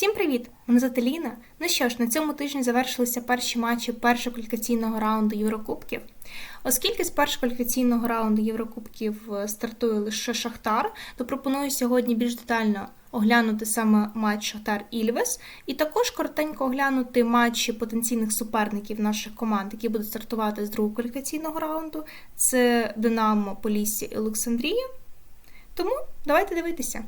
Всім привіт! Мене звати Ліна. Ну що ж, на цьому тижні завершилися перші матчі першого кваліфікаційного раунду Єврокубків. Оскільки з першого кваліфікаційного раунду Єврокубків е, стартує лише Шахтар, то пропоную сьогодні більш детально оглянути саме матч Шахтар Ільвес, і також коротенько оглянути матчі потенційних суперників наших команд, які будуть стартувати з другого кваліфікаційного раунду. Це Динамо, Полісся і Олександрія. Тому давайте дивитися.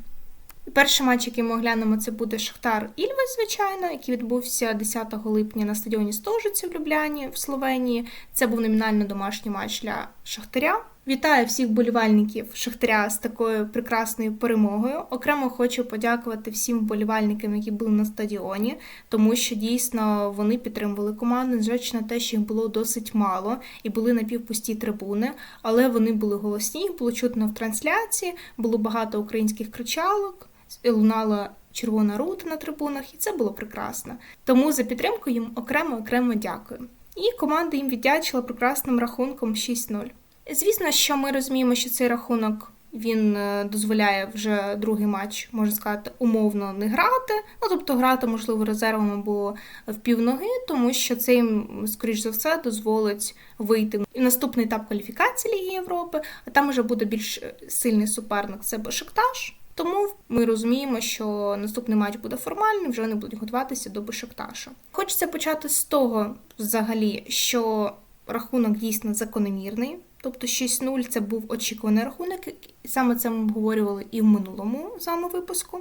Перший матч, який ми оглянемо, це буде Шахтар Ільвес, звичайно, який відбувся 10 липня на стадіоні Стожиці в Любляні в Словенії. Це був номінально домашній матч для Шахтаря. Вітаю всіх болівальників Шахтаря з такою прекрасною перемогою. Окремо хочу подякувати всім вболівальникам, які були на стадіоні, тому що дійсно вони підтримували команду, незважаючи на те, що їх було досить мало і були напівпусті трибуни, але вони були голосні, було чутно в трансляції, було багато українських кричалок лунала червона рута на трибунах, і це було прекрасно. Тому за підтримку їм окремо окремо дякую. І команда їм віддячила прекрасним рахунком 6-0. Звісно, що ми розуміємо, що цей рахунок він е, дозволяє вже другий матч, можна сказати, умовно не грати. Ну тобто грати, можливо, резервом або в півноги, тому що це їм, скоріш за все, дозволить вийти в наступний етап кваліфікації Ліги Європи, а там вже буде більш сильний суперник це Бешикташ. Тому ми розуміємо, що наступний матч буде формальним, вже вони будуть готуватися до Бешикташа. Хочеться почати з того, взагалі, що рахунок дійсно закономірний. Тобто 6-0 це був очікуваний рахунок, і саме це ми обговорювали і в минулому з випуску.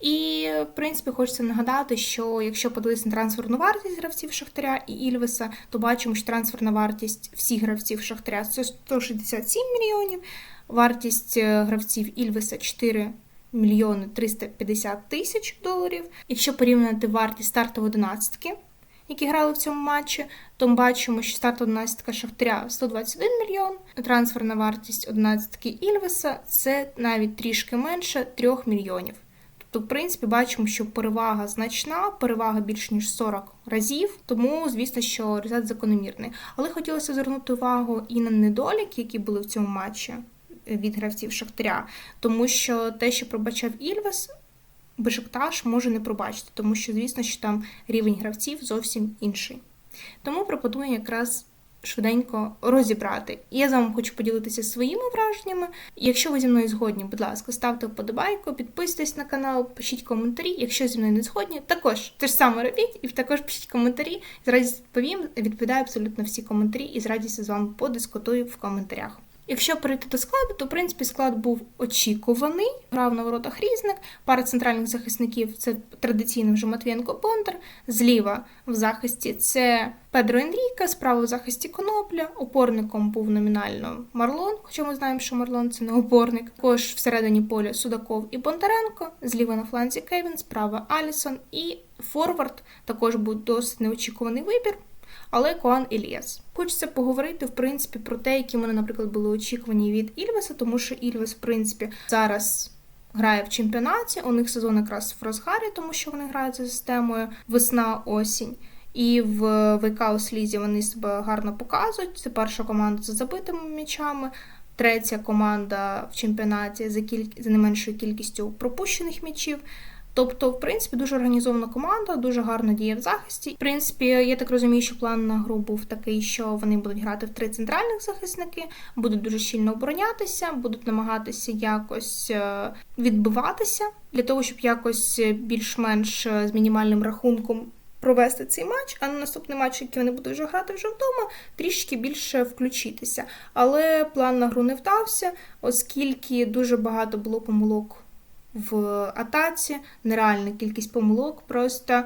І, в принципі, хочеться нагадати, що якщо подивитися на трансферну вартість гравців Шахтаря і Ільвеса, то бачимо, що трансферна вартість всіх гравців Шахтаря це 167 мільйонів, вартість е, гравців Ільвеса 4 мільйони 350 тисяч доларів. Якщо порівняти вартість стартової одинадцятки, які грали в цьому матчі, то ми бачимо, що стартова одинадцятка Шахтаря 121 мільйон, трансферна вартість одинадцятки Ільвеса це навіть трішки менше 3 мільйонів. Тобто, в принципі, бачимо, що перевага значна, перевага більш ніж 40 разів, тому, звісно, що результат закономірний. Але хотілося звернути увагу і на недоліки, які були в цьому матчі від гравців Шахтаря, тому що те, що пробачав Ільвес, Бешикташ може не пробачити, тому що, звісно, що там рівень гравців зовсім інший. Тому пропоную якраз швиденько розібрати. Я з вами хочу поділитися своїми враженнями. Якщо ви зі мною згодні, будь ласка, ставте вподобайку, підписуйтесь на канал, пишіть коментарі. Якщо зі мною не згодні, також те ж саме робіть і також пишіть коментарі. З радістю відповім, відповідаю абсолютно всі коментарі і з радістю з вами подискутую в коментарях. Якщо перейти до складу, то в принципі склад був очікуваний. Грав на воротах різник. Пара центральних захисників це традиційно вже Матвієнко Бондар. Зліва в захисті це Педро Енріка, справа в захисті Конопля. Опорником був номінально Марлон, хоча ми знаємо, що Марлон це не опорник. Також всередині поля Судаков і Бондаренко, зліва на фланзі Кевін, справа Алісон і Форвард також був досить неочікуваний вибір але Коан Іліас. Хочеться поговорити в принципі про те, які мене, наприклад, були очікувані від Ільвеса, тому що Ільвес, в принципі, зараз. Грає в чемпіонаті, у них сезон якраз в розгарі, тому що вони грають за системою весна-осінь. І в ВК Лізі вони себе гарно показують. Це перша команда за забитими м'ячами, третя команда в чемпіонаті за кіль... за не меншою кількістю пропущених м'ячів. Тобто, в принципі, дуже організована команда, дуже гарно діє в захисті. В принципі, я так розумію, що план на гру був такий, що вони будуть грати в три центральних захисники, будуть дуже щільно оборонятися, будуть намагатися якось е, відбиватися для того, щоб якось більш-менш е, з мінімальним рахунком. Провести цей матч, а на наступний матч, який вони будуть вже грати вже вдома, трішки більше включитися. Але план на гру не вдався, оскільки дуже багато було помилок в атаці, нереальна кількість помилок. Просто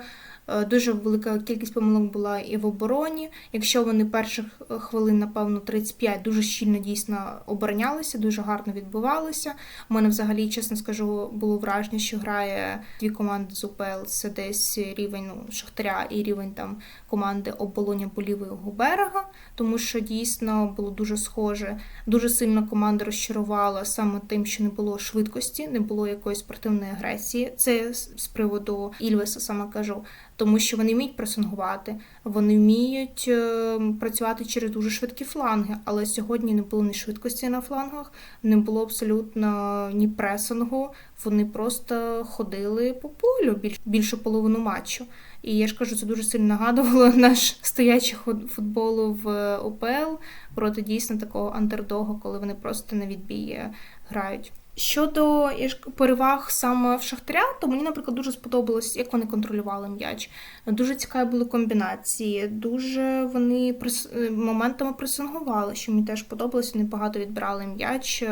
дуже велика кількість помилок була і в обороні. Якщо вони перших хвилин, напевно, 35 дуже щільно дійсно оборонялися, дуже гарно відбувалися. У мене взагалі, чесно скажу, було враження, що грає дві команди з УПЛ, це десь рівень ну, Шахтаря і рівень там команди оболоня Болівого берега, тому що дійсно було дуже схоже. Дуже сильно команда розчарувала саме тим, що не було швидкості, не було якоїсь спортивної агресії. Це з приводу Ільвеса саме кажу, тому що вони вміють пресингувати, вони вміють е, працювати через дуже швидкі фланги. Але сьогодні не було ні швидкості на флангах, не було абсолютно ні пресингу. Вони просто ходили по полю більш, більшу половину матчу. І я ж кажу, це дуже сильно нагадувало наш стоячий футболу в ОПЛ проти дійсно такого андердога, коли вони просто на відбій е, грають. Щодо переваг саме в Шахтаря, то мені, наприклад, дуже сподобалось, як вони контролювали м'яч. Дуже цікаві були комбінації, дуже вони прес... е, моментами пресингували, що мені теж подобалось, вони багато відбирали м'яч.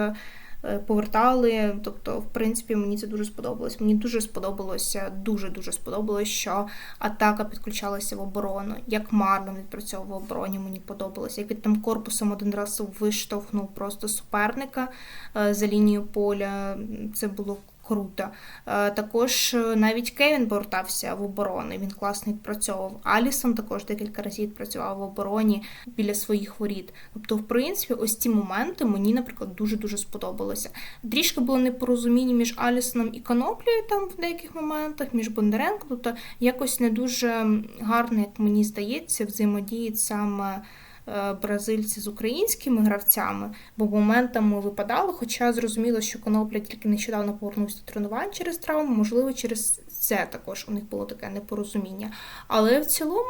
Е, Повертали, тобто, в принципі, мені це дуже сподобалось. Мені дуже сподобалося, дуже дуже сподобалось, що атака підключалася в оборону. Як Марлен відпрацьовував обороні, мені подобалося. Як він там корпусом один раз виштовхнув просто суперника е, за лінію поля. Це було круто. Е, Також е, навіть Кевін повертався в оборону. Він класно відпрацьовував. Алісон також декілька разів відпрацював в обороні біля своїх воріт. Тобто, в принципі, ось ці моменти мені, наприклад, дуже дуже сподобалося. Трішки було непорозуміння між Алісоном і Коноплею там в деяких моментах, між Бондаренко. Тобто якось не дуже гарно, як мені здається, взаємодіють саме. Е, Бразильці з українськими гравцями, бо моментами випадало, хоча зрозуміло, що Конопля тільки нещодавно повернувся до тренувань через травму, можливо, через це також у них було таке непорозуміння. Але в цілому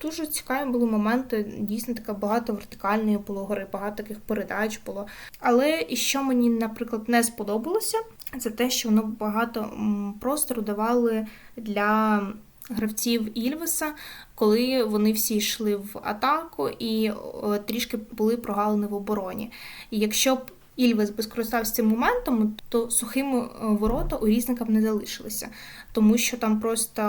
дуже цікаві були моменти. Дійсно, така багато вертикальної було гри, багато таких передач було. Але і що мені, наприклад, не сподобалося, це те, що воно багато простору давали для гравців Ільвеса, коли вони всі йшли в атаку і е, трішки були прогалини в обороні. І якщо б Ільвес би скористався цим моментом, то сухими е, ворота у різника б не залишилися, тому що там просто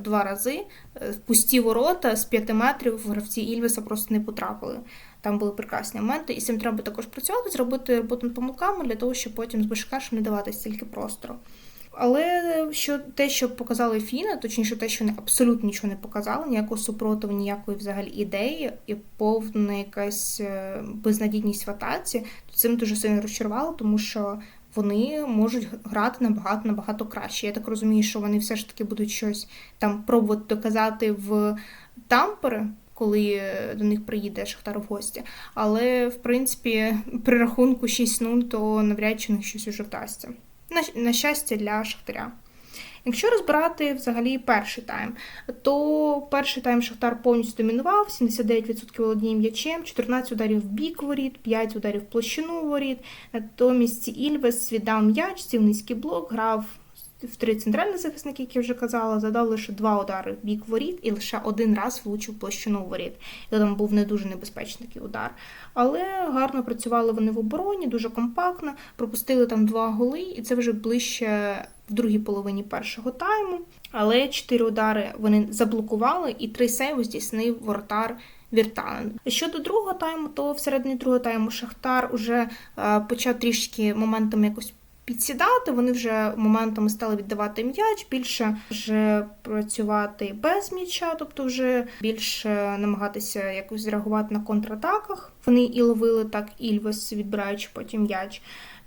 два рази е, в пусті ворота з п'яти метрів гравці Ільвеса просто не потрапили. Там були прекрасні моменти, і з цим треба також працювати, зробити роботу помилками для того, щоб потім з Бешкашем не давати стільки простору. Але що те, що показали Фіна, точніше, те, що вони абсолютно нічого не показали, ніякого супротиву, ніякої взагалі ідеї, і повна якась е, безнадійність в атаці, то цим дуже сильно розчарувало, тому що вони можуть грати набагато набагато краще. Я так розумію, що вони все ж таки будуть щось там пробувати доказати в Тампере. Коли е, до них приїде Шахтар в гості. Але, в принципі, при рахунку 6-0, то навряд чи них щось уже вдасться. На, на щастя для Шахтаря. Якщо розбирати взагалі перший тайм, то перший тайм Шахтар повністю домінував, 79% володіння м'ячем, 14 ударів в бік воріт, 5 ударів в площину воріт. Натомість Ільвес віддав м'яч, сів низький блок, грав в три центральні захисники, як я вже казала, задав лише два удари в бік воріт і лише один раз влучив площину воріт. І там був не дуже небезпечний удар. Але гарно працювали вони в обороні, дуже компактно, пропустили там два голи, і це вже ближче в другій половині першого тайму. Але чотири удари вони заблокували, і три сейви здійснив воротар. Віртален. Щодо другого тайму, то всередині другого тайму Шахтар уже е, почав трішки моментами якось підсідати. Вони вже моментами стали віддавати м'яч, більше вже працювати без м'яча, тобто вже більше намагатися якось зреагувати на контратаках. Вони і ловили так Ільвес, відбираючи потім м'яч.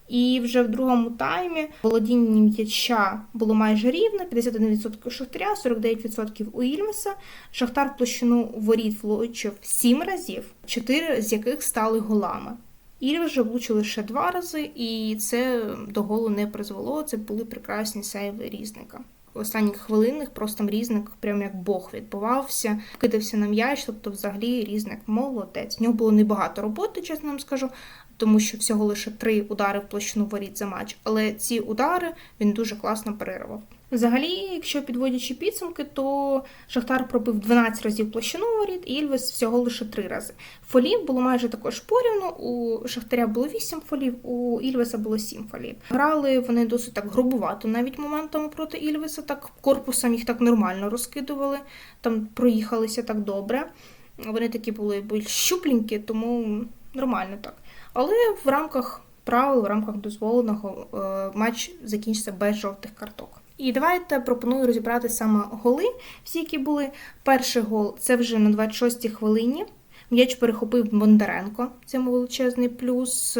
І вже в другому таймі володіння м'яча було майже рівне: 51% Шахтаря, 49% у Ільмеса. Шахтар площину воріт влучив 7 разів, 4 з яких стали голами. Ільвес вже влучив лише два рази, і це до голу не призвело. Це були прекрасні сейви різника. В останніх хвилинах просто різник, прям як Бог відбувався, кидався на м'яч, тобто взагалі різник молодець. В нього було небагато роботи, чесно вам скажу, тому що всього лише три удари в площину воріт за матч. Але ці удари він дуже класно перервав. Взагалі, якщо підводячи підсумки, то Шахтар пробив 12 разів площину воріт, і Ільвес всього лише 3 рази. Фолів було майже також порівну. У Шахтаря було 8 фолів, у Ільвеса було 7 фолів. Грали вони досить так грубувато, навіть моментами проти Ільвеса, так корпусом їх так нормально розкидували, там проїхалися так добре. Вони такі були більш щупленькі, тому нормально так. Але в рамках правил, в рамках дозволеного е, матч закінчиться без жовтих карток. І давайте пропоную розібрати саме голи, всі, які були. Перший гол це вже на 26-й хвилині. М'яч перехопив Бондаренко. Це величезний плюс,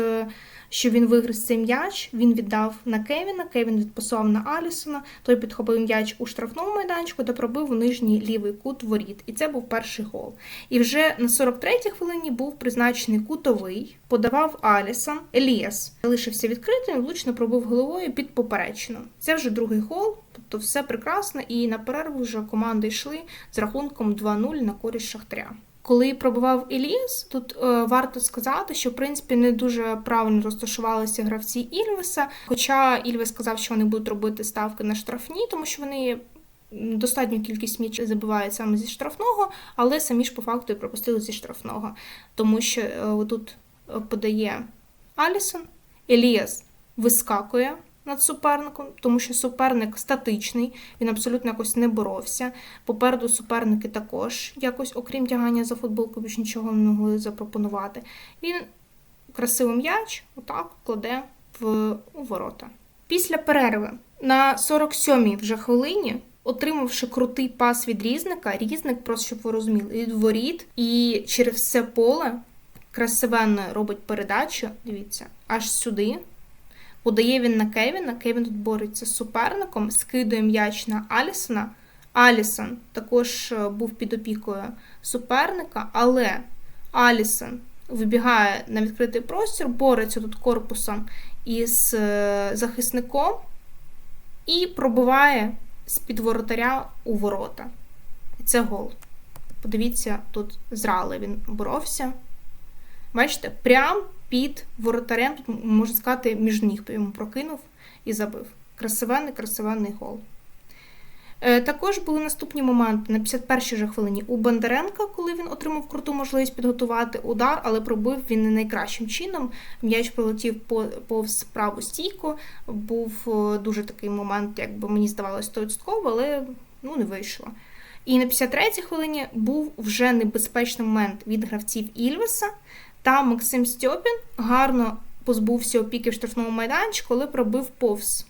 що він вигриз цей м'яч. Він віддав на Кевіна. Кевін відпасував на Алісона. Той підхопив м'яч у штрафному майданчику та пробив у нижній лівий кут воріт. І це був перший гол. І вже на 43-й хвилині був призначений кутовий, подавав Алісон. Еліас залишився відкритим, влучно пробив головою під поперечину. Це вже другий гол, тобто все прекрасно. І на перерву вже команди йшли з рахунком 2-0 на користь Шахтаря. Коли пробував Еліс, тут е, варто сказати, що в принципі не дуже правильно розташувалися гравці Ільвеса. Хоча Ільвес сказав, що вони будуть робити ставки на штрафні, тому що вони достатню кількість м'ячів забивають саме зі штрафного, але самі ж по факту і пропустили зі штрафного. Тому що е, тут е, подає Алісон, Еліас вискакує над суперником, тому що суперник статичний, він абсолютно якось не боровся. Попереду суперники також якось, окрім тягання за футболку, більш нічого не могли запропонувати. Він красивий м'яч отак кладе в у ворота. Після перерви на 47-й вже хвилині. Отримавши крутий пас від різника, різник, просто щоб ви розуміли, від воріт і через все поле красивенно робить передачу. Дивіться, аж сюди. Подає він на Кевіна. Кевін тут бореться з суперником, скидує м'яч на Алісона. Алісон також е, був під опікою суперника, але Алісон вибігає на відкритий простір, бореться тут корпусом із е, захисником і пробиває з-під воротаря у ворота. Це гол. Подивіться, тут зрали він боровся. Бачите, прям під воротарем, можна сказати, між ніг йому прокинув і забив. Красивенний, красивенний гол. Е, Також були наступні моменти на 51-й же хвилині у Бондаренка, коли він отримав круту можливість підготувати удар, але пробив він не найкращим чином. М'яч прилетів по- повз праву стійку. Був е, дуже такий момент, якби мені здавалося, 100%, але ну, не вийшло. І на 53-й хвилині був вже небезпечний момент від гравців Ільвеса. Та Максим Стьопін гарно позбувся опіки в штрафному майданчику, коли пробив повз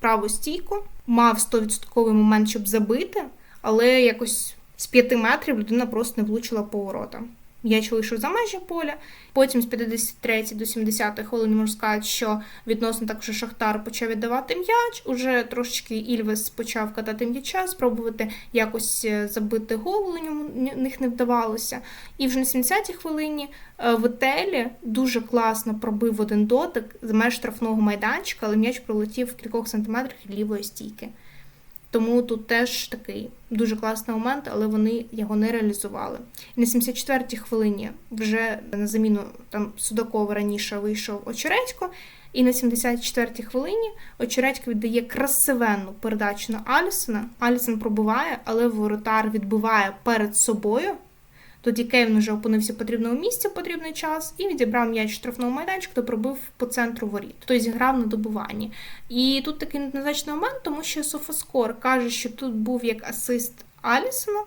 праву стійку. Мав 100% момент, щоб забити, але якось з 5 метрів людина просто не влучила по воротам. М'яч вийшов за межі поля. Потім з 53 до 70 хвилини можна сказати, що відносно так, Шахтар почав віддавати м'яч. Уже трошечки Ільвес почав катати м'яча, спробувати якось е, забити гол, йому в них не вдавалося. І вже на 70-й хвилині е, в Етелі дуже класно пробив один дотик з меж штрафного майданчика, але м'яч пролетів в кількох сантиметрах від лівої стійки. Тому тут теж такий дуже класний момент, але вони його не реалізували. І на 74-й хвилині вже на заміну там Судакова раніше вийшов Очередько. І на 74-й хвилині Очередько віддає красивенну передачу на Алісона. Алісон пробиває, але воротар відбиває перед собою. Тоді Кевін вже опинився в потрібному місці в потрібний час і відібрав м'яч штрафного майданчика то пробив по центру воріт. Тобто зіграв на добуванні. І тут такий незначний момент, тому що Софоскор каже, що тут був як асист Алісона,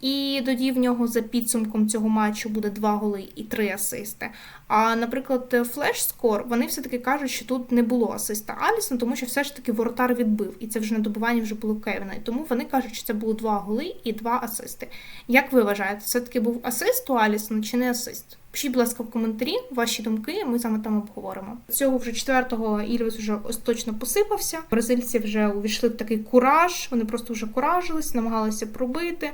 і тоді в нього за підсумком цього матчу буде два голи і три асисти. А, наприклад, флеш-скор, вони все-таки кажуть, що тут не було асиста Алісона, тому що все ж таки воротар відбив, і це вже на добуванні вже було Кевіна. І тому вони кажуть, що це було два голи і два асисти. Як ви вважаєте, все-таки був асист у Алісона чи не асист? Пишіть, будь ласка, в коментарі ваші думки, ми вами там обговоримо. Цього вже четвертого Ільвес вже остаточно посипався. Бразильці вже увійшли в такий кураж, вони просто вже куражились, намагалися пробити.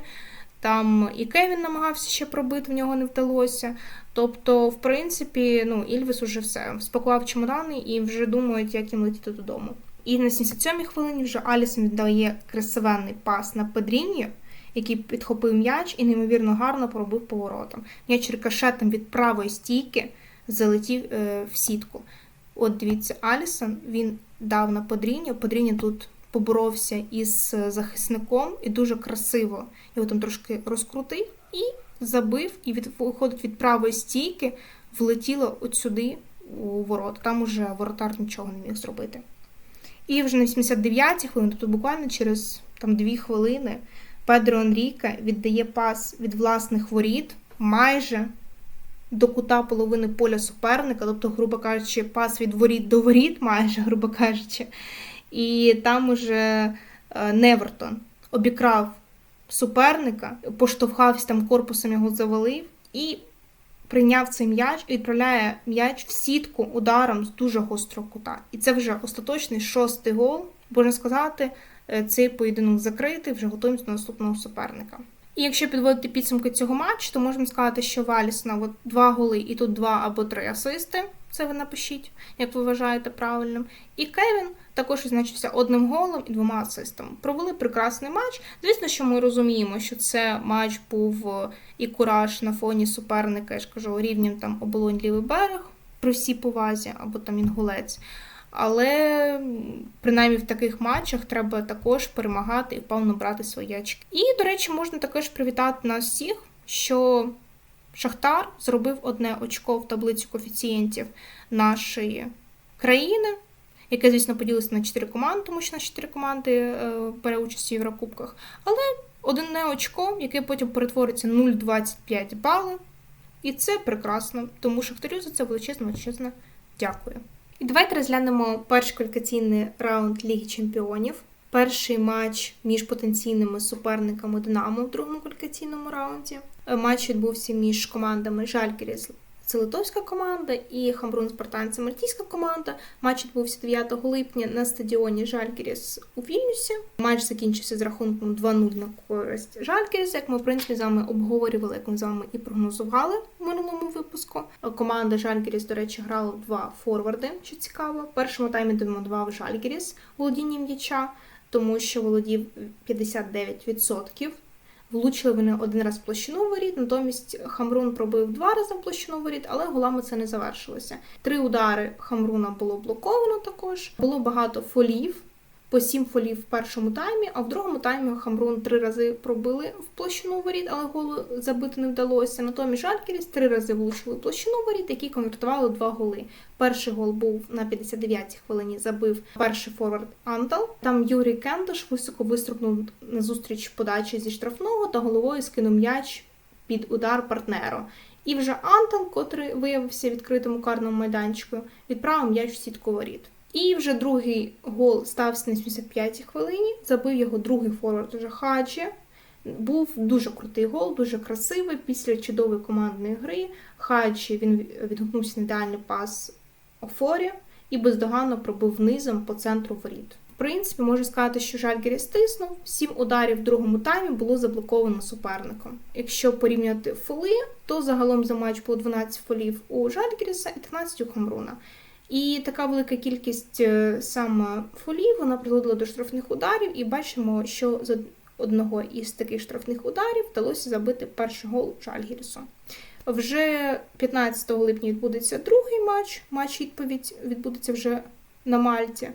Там і Кевін намагався ще пробити, в нього не вдалося. Тобто, в принципі, ну, Ільвес уже все спакував чемодани і вже думають, як їм летіти додому. І на 77-й хвилині вже Алісон віддає красивенний пас на Педріньо, який підхопив м'яч і неймовірно гарно пробив поворотом. М'яч рикошетом від правої стійки залетів е, в сітку. От дивіться, Алісон він дав на Подріньо. Подріньо тут поборовся із захисником і дуже красиво його там трошки розкрутив і забив, і від, виходить від правої стійки, влетіло от сюди у ворот. Там уже воротар нічого не міг зробити. І вже на 89-й хвилині, тобто буквально через там 2 хвилини, Педро Енріке віддає пас від власних воріт майже до кута половини поля суперника, тобто, грубо кажучи, пас від воріт до воріт, майже, грубо кажучи. І там уже е, Невертон обікрав суперника, поштовхався там корпусом, його завалив і прийняв цей м'яч і відправляє м'яч в сітку ударом з дуже гострого кута. І це вже остаточний шостий гол. Можна сказати, е, цей поєдинок закритий, вже готуємося до наступного суперника. І якщо підводити підсумки цього матчу, то можемо сказати, що Валісна от два голи і тут два або три асисти. Це ви напишіть, як ви вважаєте правильним. І Кевін також відзначився одним голом і двома асистами. Провели прекрасний матч. Звісно, що ми розуміємо, що це матч був е, і кураж на фоні суперника, я ж кажу, рівнем там оболонь лівий берег при всій повазі, або там інгулець. Але принаймні в таких матчах треба також перемагати і впевнено брати свої очки. І, до речі, можна також привітати нас всіх, що Шахтар зробив одне очко в таблицю коефіцієнтів нашої країни, яке, звісно, поділиться на 4 команди, тому що на 4 команди е, бере участь у Єврокубках. Але одне очко, яке потім перетвориться 0,25 бали. І це прекрасно, тому Шахтарю за це величезно величезно дякую. І давайте розглянемо перший кваліфікаційний раунд Ліги Чемпіонів. Перший матч між потенційними суперниками Динамо в другому кваліфікаційному раунді. Е, матч відбувся між командами Жальгіріс це литовська команда і Хамбрун Спартан це мальтійська команда. Матч відбувся 9 липня на стадіоні Жальгіріс у Вільнюсі. Матч закінчився з рахунком 2-0 на користь Жальгіріс, як ми в принципі з вами обговорювали, як ми з вами і прогнозували в минулому випуску. Команда Жальгіріс, до речі, грала два форварди, що цікаво. В першому таймі демонтував Жальгіріс володінням м'яча, тому що володів 59%. Влучили вони один раз в площину воріт, натомість Хамрун пробив два рази в площину воріт, але голами це не завершилося. Три удари Хамруна було блоковано також. Було багато фолів по сім фолів в першому таймі, а в другому таймі Хамрун три рази пробили в площину воріт, але голу забити не вдалося. Натомість Жалькіріс три рази влучили в площину воріт, які конвертували два голи. Перший гол був на 59-й хвилині. Забив перший форвард Антал. Там Юрій Кендош високо вистрибнув на зустріч подачі зі штрафного та головою скинув м'яч під удар партнеру. І вже Антал, котрий виявився відкритим у карному майданчику, відправив м'яч в сітку воріт. І вже другий гол стався на 75-й хвилині. Забив його другий форвард Хаджі. Був дуже крутий гол, дуже красивий. Після чудової командної гри. Хаджі він відгукнувся на ідеальний пас Офорі і бездоганно пробив низом по центру воріт. В принципі, можу сказати, що Жальгірі стиснув. Сім ударів в другому таймі було заблоковано суперником. Якщо порівняти фоли, то загалом за матч було 12 фолів у Жальгіріса і 13 у Хамруна. І така велика кількість е, саме фолів вона призводила до штрафних ударів, і бачимо, що з одного із таких штрафних ударів вдалося забити перший гол Жальгірісу. Вже 15 липня відбудеться другий матч. Матч відповідь відбудеться вже на Мальті.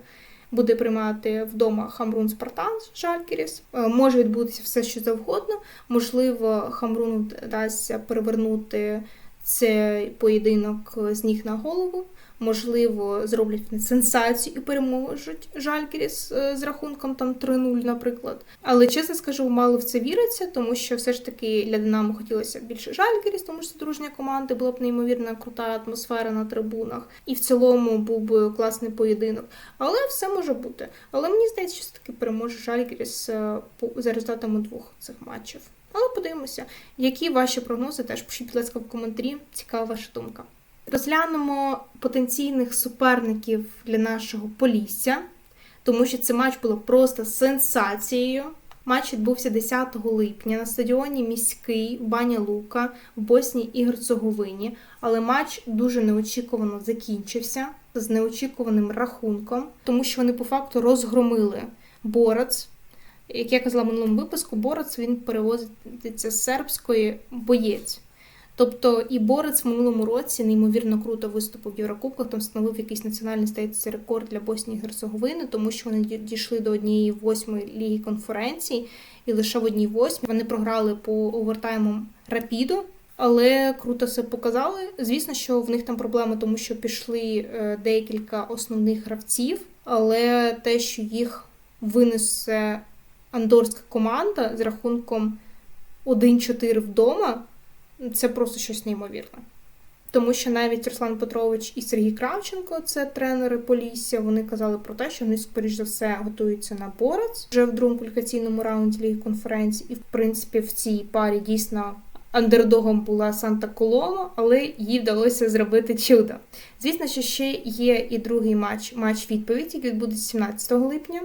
Буде приймати вдома Хамрун Спартан Жалькіріс. Е, може відбутися все, що завгодно. Можливо, Хамруну вдасться перевернути цей поєдинок з ніг на голову можливо, зроблять сенсацію і переможуть Жальгіріс е, з рахунком там 3-0, наприклад. Але чесно скажу, мало в це віриться, тому що все ж таки для Динамо хотілося більше Жальгіріс, тому що дружня команди була б неймовірна крута атмосфера на трибунах, і в цілому був би класний поєдинок. Але все може бути. Але мені здається, що все таки переможе Жальгіріс е, за результатами двох цих матчів. Але подивимося, які ваші прогнози теж пишіть, будь ласка, в коментарі. Цікава ваша думка. Розглянемо потенційних суперників для нашого Полісся, тому що цей матч було просто сенсацією. Матч відбувся 10 липня на стадіоні міський Баня Лука в Босній і Герцеговині, але матч дуже неочікувано закінчився з неочікуваним рахунком, тому що вони по факту розгромили Борець. Як я казала в минулому випуску, Борець він перевозиться з сербської боєць. Тобто і Борець в минулому році неймовірно круто виступив в Єврокубках, там встановив якийсь національний стається рекорд для Боснії і Герцеговини, тому що вони дійшли до однієї восьмої ліги конференції, і лише в одній восьмій вони програли по овертаймам Рапіду. Але круто все показали. Звісно, що в них там проблеми, тому що пішли е, декілька основних гравців, але те, що їх винесе андорська команда з рахунком 1-4 вдома це просто щось неймовірне. Тому що навіть Руслан Петрович і Сергій Кравченко, це тренери Полісся, вони казали про те, що вони, скоріш за все, готуються на борець вже в другому кваліфікаційному раунді ліги конференції. І, в принципі, в цій парі дійсно андердогом була Санта Колома, але їй вдалося зробити чудо. Звісно, що ще є і другий матч, матч відповідь, який відбудеться 17 липня.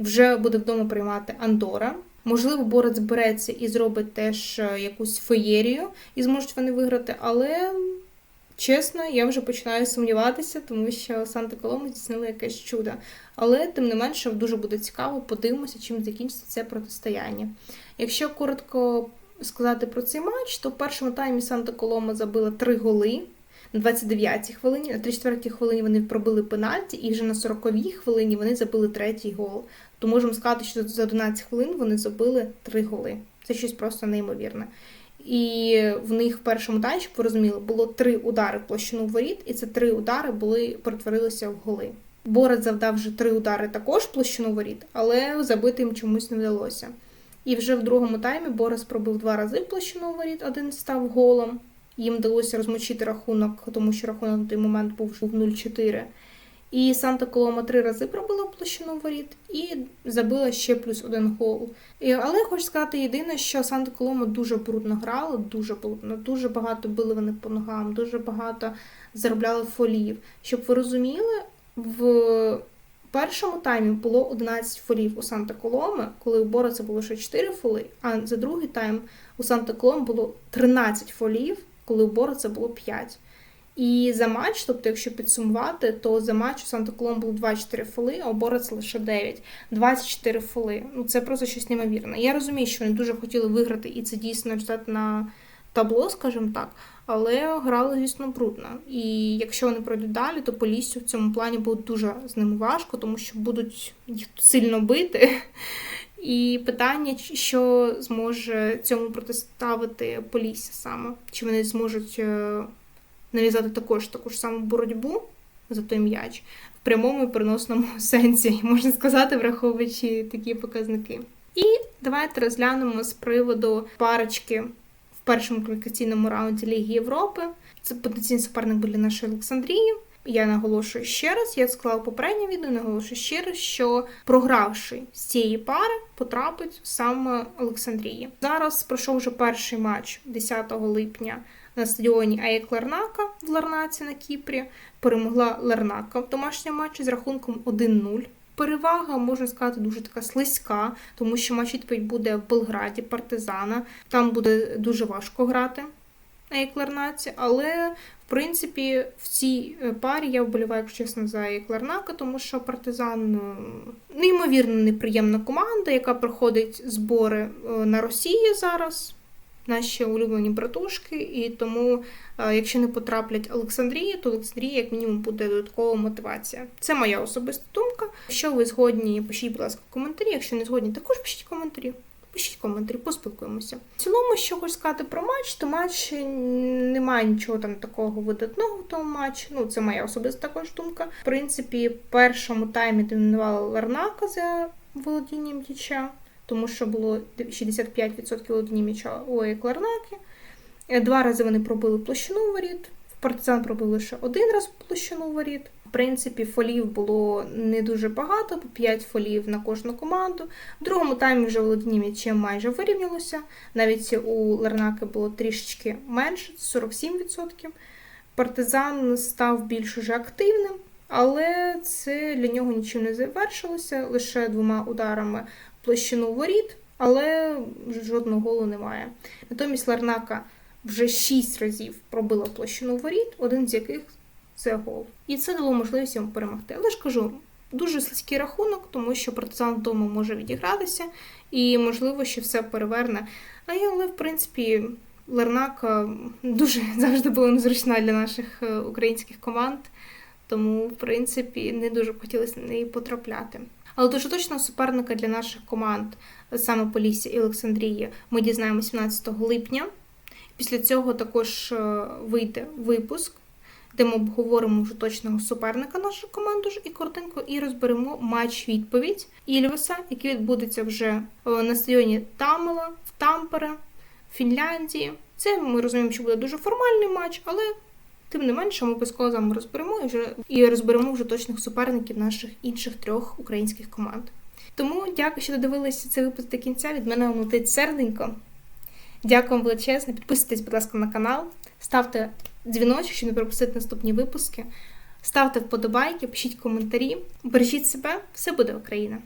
Вже буде вдома приймати Андора. Можливо, борець збереться і зробить теж е, якусь феєрію, і зможуть вони виграти, але чесно, я вже починаю сумніватися, тому що Санта Колома здійснила якесь чудо. Але, тим не менше, дуже буде цікаво, подивимося, чим закінчиться це протистояння. Якщо коротко сказати про цей матч, то в першому таймі Санта Колома забила три голи. На 29-й хвилині, на 34-й хвилині вони пробили пенальті, і вже на 40-й хвилині вони забили третій гол. То можемо сказати, що за 11 хвилин вони забили три голи. Це щось просто неймовірне. І в них в першому таймі, щоб ви розуміли, було три удари в площину воріт, і це три удари були перетворилися в голи. Борець завдав вже три удари також в площину воріт, але забити їм чомусь не вдалося. І вже в другому таймі Борис пробив два рази в площину воріт, один став голом. Їм вдалося розмочити рахунок, тому що рахунок на той момент був 0-4. І Санта Колома три рази пробила площину воріт і забила ще плюс один гол. Але я хочу сказати єдине, що Санта Колома дуже брудно грала, дуже брудно, дуже багато били вони по ногам, дуже багато заробляли фолів. Щоб ви розуміли, в першому таймі було 11 фолів у Санта Коломи, коли у Бороса було ще 4 фоли, а за другий тайм у Санта Коломи було 13 фолів, коли у Бороса було 5. І за матч, тобто, якщо підсумувати, то за матч у Санта Колом було 24 фоли, а у Борець лише 9. 24 фоли. Ну це просто щось неймовірне. Я розумію, що вони дуже хотіли виграти, і це дійсно результат на табло, скажімо так, але грали, звісно, брудно. І якщо вони пройдуть далі, то Поліссю в цьому плані буде дуже з ними важко, тому що будуть їх сильно бити. І питання, що зможе цьому протиставити Полісся саме, чи вони зможуть е, нав'язати також таку ж саму боротьбу за той м'яч в прямому і переносному сенсі, можна сказати, враховуючи такі показники. І давайте розглянемо з приводу парочки в першому кваліфікаційному раунді Ліги Європи. Це потенційний суперник були нашої Олександрії. Я наголошую ще раз, я склала попереднє відео, наголошую ще раз, що програвши з цієї пари, потрапить саме Олександрії. Зараз пройшов вже перший матч 10 липня на стадіоні АЕК Лернака в Ларнаці на Кіпрі. Перемогла Лернака в домашньому матчі з рахунком 1-0. Перевага, можна сказати, дуже така слизька, тому що матч відповідь буде в Белграді, партизана. Там буде дуже важко грати на Еклернаці, але в принципі в цій е, парі я вболіваю, якщо чесно, за Еклернака, тому що партизан е, неймовірно неприємна команда, яка проходить збори е, на Росії зараз наші улюблені братушки, і тому, якщо не потраплять Олександрії, то Олександрія, як мінімум, буде додаткова мотивація. Це моя особиста думка. Якщо ви згодні, пишіть, будь ласка, коментарі. Якщо не згодні, також пишіть коментарі. Пишіть коментарі, поспілкуємося. В цілому, що хочу сказати про матч, то матч немає нічого там такого видатного в тому матчі. Ну, це моя особиста також думка. В принципі, в першому таймі домінувала Ларнака за володінням м'яча тому що було 65% володіння м'яча у Екларнаки. Два рази вони пробили площину воріт. Партизан пробили лише один раз площину воріт. Принципі, фолів було не дуже багато, по 5 фолів на кожну команду. В другому таймі вже володіння м'ячем майже вирівнялося. Навіть у Лернаки було трішечки менше 47%. Партизан став більш уже активним, але це для нього нічим не завершилося, лише двома ударами площину воріт, але жодного голу немає. Натомість Ларнака вже шість разів пробила площину воріт, один з яких це гол. І це дало можливість йому перемогти. Але ж кажу, дуже слизький рахунок, тому що партизан вдома може відігратися, і, можливо, що все переверне. Але, в принципі, Ларнака дуже завжди була незручна для наших е, українських команд, тому, в принципі, не дуже б хотілося на неї потрапляти. Але дуже точного суперника для наших команд, саме Полісся і Олександрії, ми дізнаємо 17 липня. Після цього також е, вийде випуск, де ми обговоримо вже точного суперника нашої команди і коротенько і розберемо матч-відповідь Ільвеса, який відбудеться вже е, на стадіоні Тамела в Тампере, Фінляндії. Це ми розуміємо, що буде дуже формальний матч, але Тим не менше, ми обов'язково з вами розберемо і вже і розберемо вже точних суперників наших інших трьох українських команд. Тому дякую, що додивилися цей випуск до кінця. Від мене летить серденько. Дякую вам величезно. Підписуйтесь, будь ласка, на канал, ставте дзвіночок, щоб не пропустити наступні випуски. Ставте вподобайки, пишіть коментарі. Бережіть себе, все буде Україна!